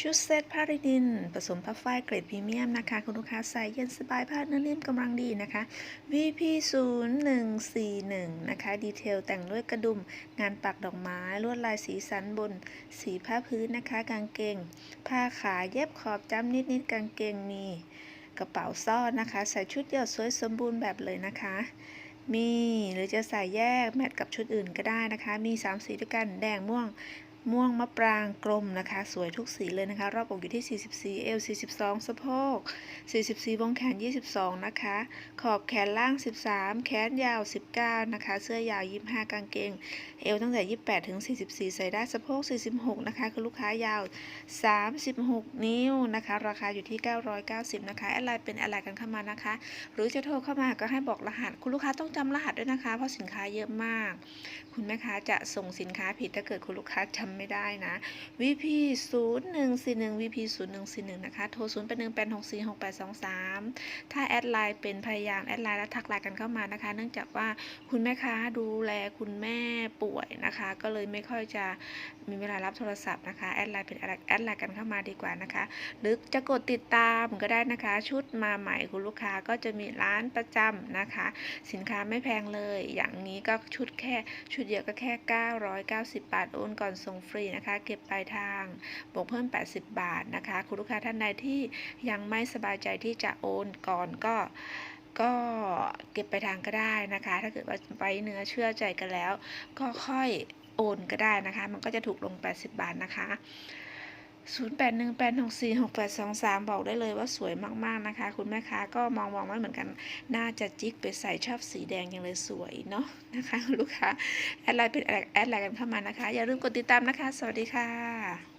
ชุดเซตผ้ารินิน ผสมผ้าฝ้ายเกรดพรีเมียมนะคะ คุณลูกค้าใส่เย็นสบายผ้าเนื้อนิ่มกำลังดีนะคะ VP 0 1 4 1นะคะ ดีเทลแต่งด้วยกระดุม งานปักดอกไม้ ลวดลายสีสันบน สีผ้าพื้นนะคะ กางเกง ผ้าขาเย็บขอบจ้ำนิดๆ กางเกงมีกระเป๋าซ่อนนะคะ ใส่ชุดเดี่ยวสวยสมบูรณ์แบบเลยนะคะ มีหรือจะใส่แยกแมทกับชุดอื่นก็ได้นะคะ มี 3 สีด้วยกัน แดงม่วง ม่วงมะปรางกลมนะคะ สวยทุกสีเลยนะคะ รอบอกอยู่ที่ 44 เอว 42 สะโพก 44วงแขน 22 นะคะ ขอบแขนล่าง 13 แขนยาว 19 นะคะ เสื้อยาว 25 กางเกง เอวตั้งแต่ 28 ถึง 44 ใส่ได้สะโพก 46 นะคะ คือลูกค้ายาว 36 นิ้วนะคะ ราคาอยู่ที่ 990 นะคะอดไลน์เป็นอดไลน์กันเข้ามานะคะ หรือจะโทรเข้ามาก็ให้บอกรหัส คุณลูกค้าต้องจำรหัสด้วยนะคะ เพราะสินค้าเยอะมาก คุณแม่ค้าจะส่งสินค้าผิดถ้าเกิดคุณลูกค้าจำไม่ได้นะ VP 0 1 4 1 VP 0 1 4 1นะคะ โทร 0 8 1 8 6 4 6 8 2 3 ถ้าแอดไลน์เป็นพยายามแอดไลน์แล้วทักไลน์กันเข้ามานะคะ เนื่องจากว่าคุณแม่ค้าดูแลคุณแม่ป่วยนะคะ ก็เลยไม่ค่อยจะมีเวลารับโทรศัพท์นะคะ แอดไลน์เป็นแอดไลน์กันเข้ามาดีกว่านะคะ หรือจะกดติดตามก็ได้นะคะ ชุดมาใหม่คุณลูกค้าก็จะมีร้านประจำนะคะ สินค้าไม่แพงเลย อย่างนี้ก็ชุดแค่ชุดเดียวก็แค่ 990 บาท โอนก่อนส่งฟรีนะคะ เก็บปลายทางบวกเพิ่ม 80 บาทนะคะ คุณลูกค้าท่านใดที่ยังไม่สบายใจที่จะโอนก่อนก็ก็เก็บไปลายทางก็ได้นะคะ ถ้าเกิดว่าไปเนื้อเชื่อใจกันแล้ว ก็ค่อยโอนก็ได้นะคะ มันก็จะถูกลง 80 บาทนะคะ 0818646823 บอกได้เลยว่าสวยมากๆนะคะ คุณแม่ค้าก็มองมองไว่เหมือนกัน น่าจะจิกไปใส่ชอบสีแดงอย่างเลยสวยเนาะนะคะ ลูกค้า แอดไลน์เป็นแอดไลน์กันเข้ามานะคะ อย่าลืมกดติดตามนะคะ สวัสดีค่ะ